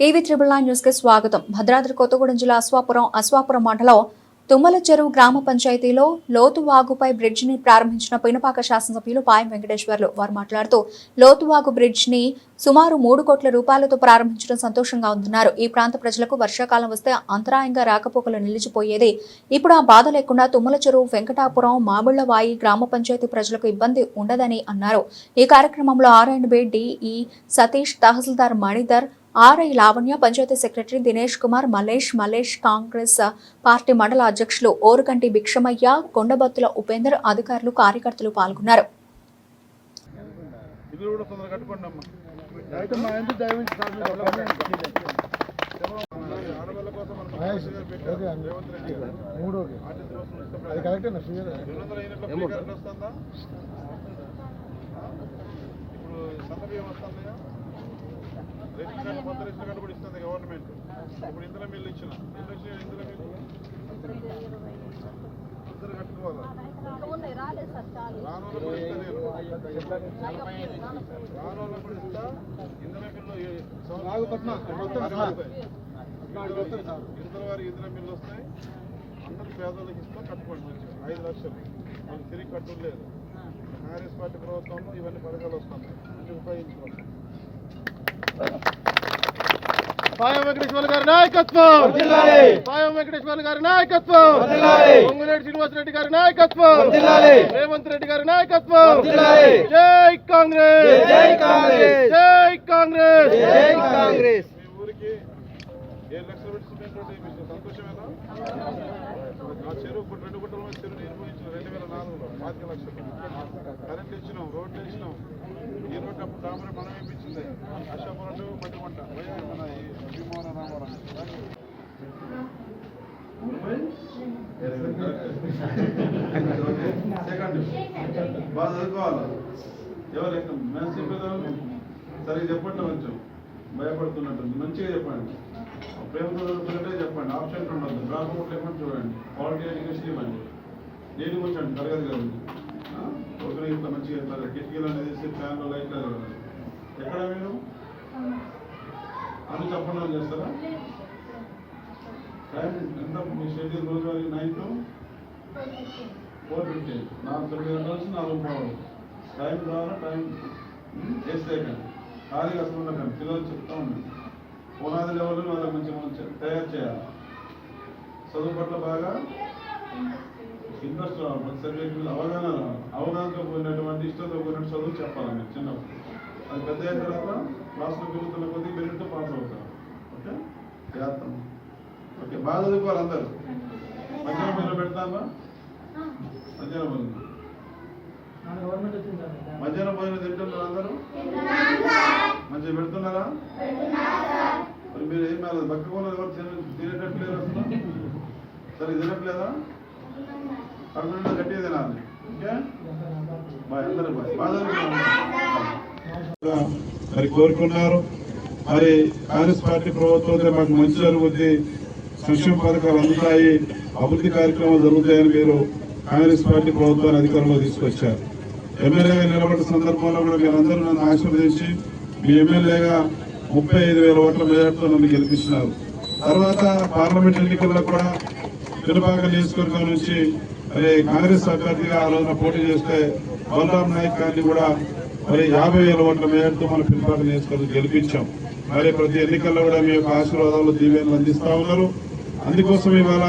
TV triple nine న్యూస్కి స్వాగతం. భద్రాద్రి కొత్తగూడెం జిల్లా అశ్వాపురం అశ్వాపురం మండలం తుమ్మల చెరువు గ్రామ పంచాయతీలో లోతు వాగుపై బ్రిడ్జ్ని ప్రారంభించిన పినపాక శాసనసభ్యులు పాయం వెంకటేశ్వర్లు. వారు మాట్లాడుతూ లోతువాగు బ్రిడ్జ్ని సుమారు మూడు కోట్ల రూపాయలతో ప్రారంభించడం సంతోషంగా ఉందన్నారు. ఈ ప్రాంత ప్రజలకు వర్షాకాలం వస్తే అంతరాయంగా రాకపోకలు నిలిచిపోయేది. ఇప్పుడు ఆ బాధ లేకుండా తుమ్మల చెరువు వెంకటాపురం మామిళ్ళవాయి గ్రామ పంచాయతీ ప్రజలకు ఇబ్బంది ఉండదని అన్నారు. ఈ కార్యక్రమంలో R and B DE Satish tahsildar Manidhar RI Lavanya panchayat secretary Dinesh Kumar Malesh Malesh Congress party మండల అధ్యక్షులు ఓరుగంటి భిక్షమయ్య కొండబత్తుల ఉపేందర్ అధికారులు కార్యకర్తలు పాల్గొన్నారు. ఇప్పుడు రేషన్ కార్డు కొత్త రేషన్ కార్డు కూడా ఇస్తుంది గవర్నమెంట్. ఇప్పుడు ఇందులో మిల్లు ఇచ్చిన. ఎన్ని వచ్చినాయి ఇందులో మిల్లు? ఇద్దరు కట్టుకోవాలా. రానోళ్ళు కూడా ఇస్తా నేను. రానోళ్ళు కూడా ఇస్తా. ఇందులో మిల్లు. ఇందులో వారి ఇందులో మిల్లు వస్తాయి. అందరు పేదలకు ఇస్తా కట్టుకోండి మంచిగా. ఐదు లక్షలు. మనకి తిరిగి కట్టుడు లేదు. కాంగ్రెస్ పార్టీ ప్రభుత్వంలో ఇవన్నీ పథకాలు వస్తున్నాయి. మంచిగా ఉపయోగించుకోండి పాయం వెంకటేశ్వర గారి నాయకత్వం! పాయం వెంకటేశ్వర గారి నాయకత్వం! పొంగులేటి శ్రీనివాసరెడ్డి గారి నాయకత్వం! రేవంత్ రెడ్డి గారి నాయకత్వం! జై కాంగ్రెస్! జై కాంగ్రెస్! జై కాంగ్రెస్! ఏడు లక్షలు పెట్టి సిమెంట్ రోడ్డు వేయించిన సంతోషమేనా? ఆ చెరువు ఇప్పుడు రెండు గుంటల మీద చెరువు నీరు పోయించిన రెండు వేల నాలుగులో. పాతిక లక్షలు. కరెంట్ ఇచ్చినాం రోడ్లు ఇచ్చినాం ఈ రోడ్డు అప్పుడు డామరే మనం వేయించింది. అశోక్ రోడ్డు మట్టి మంట మన భీమవరం రామవరం బాగా చదువుకోవాలి. ఎవరు మేము చెప్పేదాన్ని సరిగ్గా చెప్పండి కొంచెం భయపడుతున్నట్టు మంచిగా చెప్పండి. ప్రేమతో చెప్పండి. ఆప్షన్ ఉండదు డ్రాప్ ఏమని చూడండి. క్వాలిటీ ఎడ్యుకేషన్ ఇవ్వండి. నేను కూర్చోండి. తరగతి కాదు ఒకరు ఇంత మంచిగా ఇట్లా కిటికీలు అనేది ఫ్యాన్లు లైట్లు ఎక్కడ మీరు? అన్ని చెప్పండి చేస్తారా? టైం ఎంత? మీ షెడ్యూల్ రోజువారీ నైన్ టు ఫోర్ ఫిఫ్టీ. నాలుగు తొమ్మిది గంటల నుంచి నాలుగు పోవాలి టైం ద్వారా టైం. వేస్ట్ కానీ ఖాళీగా అసలు ఉండకండి పిల్లలు చెప్తా ఉండండి పునాది లెవెల్ వాళ్ళకి మంచి మంచి తయారు చేయాలి. చదువు పట్ల బాగా ఇంట్రెస్ట్ రావాలి. ప్రతి సబ్జెక్టు అవగాహన రావాలి. అవగాహనతో పోయినటువంటి ఇష్టంతో పోయినట్టు చదువు చెప్పాలి మీరు చిన్నప్పుడు. అది పెద్ద అయిన తర్వాత క్లాస్లో పెరుగుతున్న కొద్దీ మెరిట్తో పాస్ అవుతారు. ఓకే? చేస్తాం ఓకే బాగా చదువుకోవాలి అందరూ. మధ్యాహ్నం మొదలు పెడతామా? మధ్యాహ్నం మొదలు మధ్యాహ్నం భోజనం తింటున్నారా అందరూ? మంచిగా పెడుతున్నారా? మరి మీరు ఏం కాలేదు పక్క కొన్నది ఎవరు అసలు? సరే తినట్లేదా? అక్కడ గట్టిగా తినాలి. ఓకే? బాయ్ అందరూ బాయ్. మరి కోరుకున్నారు. మరి కాంగ్రెస్ పార్టీ ప్రభుత్వం మాకు మంచి జరుగుద్ది. సంక్షేమ పథకాలు అందుతాయి. అభివృద్ధి కార్యక్రమాలు జరుగుతాయని మీరు కాంగ్రెస్ పార్టీ ప్రభుత్వాన్ని అధికారంలో తీసుకొచ్చారు. ఎమ్మెల్యేగా నిలబడిన సందర్భంలో కూడా మీరందరూ నన్ను ఆశీర్వదించి మీ ఎమ్మెల్యేగా ముప్పై ఐదు వేల ఓట్ల మెజార్టీతో నన్ను గెలిపించినారు. తర్వాత పార్లమెంట్ ఎన్నికల్లో కూడా పినపాక నియోజకవర్గం నుంచి మరి కాంగ్రెస్ అభ్యర్థిగా ఆ రోజున పోటీ చేస్తే బలరాం నాయక్ గారిని కూడా మరి యాభై వేల ఓట్ల మేరతో మన పినపాక నియోజకవర్గం గెలిపించాం. మరి ప్రతి ఎన్నికల్లో కూడా మీ యొక్క ఆశీర్వాదాలు దీవెనలు అందిస్తూ ఉన్నారు. అందుకోసం ఇవాళ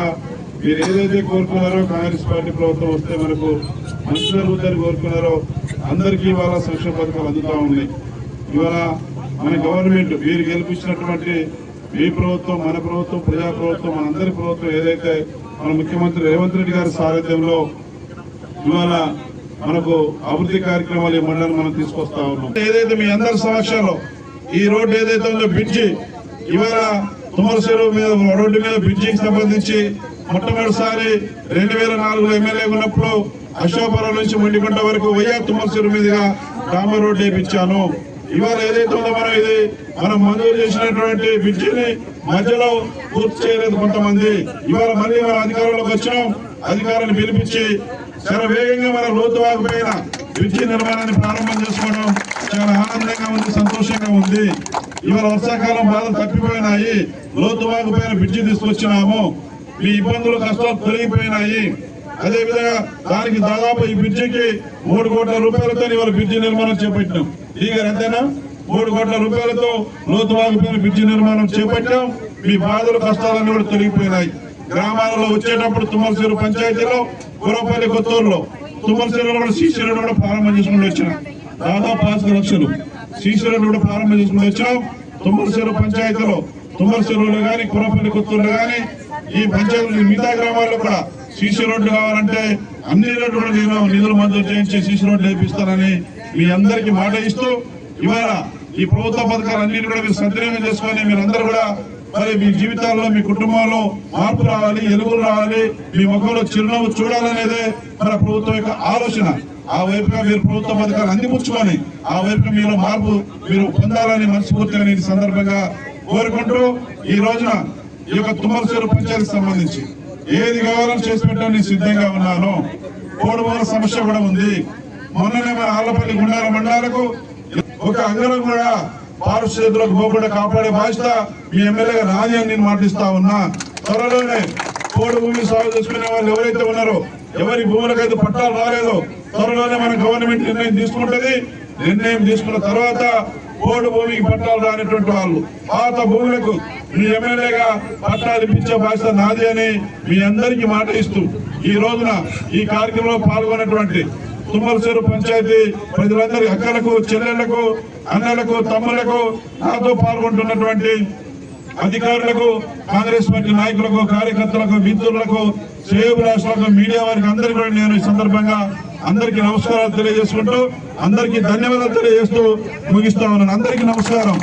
మీరు ఏదైతే కోరుకున్నారో కాంగ్రెస్ పార్టీ ప్రభుత్వం వస్తే మనకు మంచి జరుగుతుందని కోరుకున్నారో అందరికీ ఇవాళ సంక్షేమ పథకాలు అందుతూ ఉన్నాయి. ఇవాళ మన గవర్నమెంట్ మీరు గెలిపించినటువంటి మీ ప్రభుత్వం మన ప్రభుత్వం ప్రజా ప్రభుత్వం మనందరి ప్రభుత్వం ఏదైతే మన ముఖ్యమంత్రి రేవంత్ రెడ్డి గారి సారథ్యంలో ఇవాళ మనకు అభివృద్ధి కార్యక్రమాలు ఈ మండలం మనం తీసుకొస్తా ఉన్నాం. ఏదైతే మీ అందరి సమక్షంలో ఈ రోడ్డు ఏదైతే ఉందో బ్రిడ్జి ఇవాళ తుమ్మల మీద రోడ్డు మీద బ్రిడ్జికి సంబంధించి మొట్టమొదటిసారి రెండు వేల నాలుగులో ఎమ్మెల్యే ఉన్నప్పుడు అశోకపురం నుంచి మొండిగుంట వరకు వైఆర్ తుమ్మల మీదుగా డామర్ రోడ్డు వేయించాను ఇవాళ ఏదైతే ఉందో మనం ఇది మనం మంజూరు చేసినటువంటి బ్రిడ్జిని మధ్యలో పూర్తి చేయలేదు కొంతమంది. ఇవాళ మళ్ళీ మన అధికారంలోకి వచ్చినాం. అధికారాన్ని పిలిపించి చాలా వేగంగా మన లోతువాకు పైన బ్రిడ్జి నిర్మాణాన్ని ప్రారంభం చేసుకోవడం చాలా ఆనందంగా ఉంది సంతోషంగా ఉంది. ఇవాళ వర్షాకాలం బాధలు తప్పిపోయినాయి. లోతువాకు పైన బ్రిడ్జి తీసుకొచ్చినాము. మీ ఇబ్బందులు కష్టాలు తొలగిపోయినాయి. అదేవిధంగా దానికి దాదాపు ఈ బ్రిడ్జికి మూడు కోట్ల రూపాయలతో ఇవాళ బ్రిడ్జి నిర్మాణం చేపట్టినాం. ఈ గారు మూడు కోట్ల రూపాయలతో లోతువాగు పైన బ్రిడ్జి నిర్మాణం చేపట్టాం. మీ బాధలు కష్టాలన్నీ కూడా తొలగిపోయినాయి. గ్రామాలలో వచ్చేటప్పుడు తుమ్మలసీరు పంచాయతీలో గురపల్లి కొత్తూరులో. తుమ్మలసీరులో కూడా సీసీ రోడ్డు కూడా ప్రారంభం చేసుకుని వచ్చినాం. దాదాపు పాతిక లక్షలు. సీసీ రోడ్డు కూడా ప్రారంభం చేసుకుని వచ్చినాం. తుమ్మలసీరు పంచాయతీలో తుమ్మలసీరులో కానీ కురపల్లి కొత్తూరులో కానీ ఈ పంచాయతీ మిగతా గ్రామాల్లో కూడా సీసీ రోడ్లు కావాలంటే అన్ని రోడ్లు కూడా నేను నిధులు మంజూరు చేయించి సీసీ రోడ్లు వేపిస్తానని మీ అందరికీ మాట ఇస్తూ ఇవాళ ఈ ప్రభుత్వ పథకాలన్నింటి కూడా మీరు సద్వినియోగం చేసుకొని మీరందరూ కూడా మరి మీ జీవితాల్లో మీ కుటుంబంలో మార్పు రావాలి ఎలుగులు రావాలి మీ ముఖంలో చిరునవ్వు చూడాలనేదే మన ప్రభుత్వం యొక్క ఆలోచన. ఆ వైపుగా మీరు ప్రభుత్వ పథకాలు అందిపుచ్చుకొని ఆ వైపుగా మీలో మార్పు మీరు పొందాలని మనస్ఫూర్తిగా నేను సందర్భంగా కోరుకుంటూ ఈ రోజున ఈ యొక్క తుమ్మలసూరు పంచాయతీకి సంబంధించి ఏది కావాలని చేసి పెట్టడానికి నేను సిద్ధంగా ఉన్నాను. కోడుమూల సమస్య కూడా ఉంది. మొన్ననే మన ఆళ్ళపల్లి గుండాల మండలాలకు ఒక అంగరం కూడా పారిశుద్ధ్యులకు పోకుండా కాపాడే బాధ్యత మీ ఎమ్మెల్యేగా నాది అని నేను మాటిస్తా ఉన్నా. త్వరలోనే కోడి భూమి సాగు చేసుకునే వాళ్ళు ఎవరైతే ఉన్నారో ఎవరి భూములకైతే పట్టాలు రాలేదో త్వరలోనే మన గవర్నమెంట్ నిర్ణయం తీసుకుంటది. నిర్ణయం తీసుకున్న తర్వాత కోడి భూమికి పట్టాలు రానటువంటి వాళ్ళు పాత భూములకు మీ ఎమ్మెల్యేగా పట్టాలు ఇప్పించే బాధ్యత నాది అని మీ అందరికీ మాట ఇస్తూ ఈ రోజున ఈ కార్యక్రమంలో పాల్గొన్నటువంటి తుమ్మలసేరు పంచాయతీ ప్రజలందరి అక్కలకు చెల్లెళ్ళకు అన్నలకు తమ్ముళ్ళకు నాతో పాల్గొంటున్నటువంటి అధికారులకు కాంగ్రెస్ పార్టీ నాయకులకు కార్యకర్తలకు మిత్రులకు శ్రేయోభిలాషులకు మీడియా వారికి అందరికీ కూడా నేను ఈ సందర్భంగా అందరికీ నమస్కారాలు తెలియజేసుకుంటూ అందరికీ ధన్యవాదాలు తెలియజేస్తూ ముగిస్తా ఉన్నాను. అందరికీ నమస్కారం.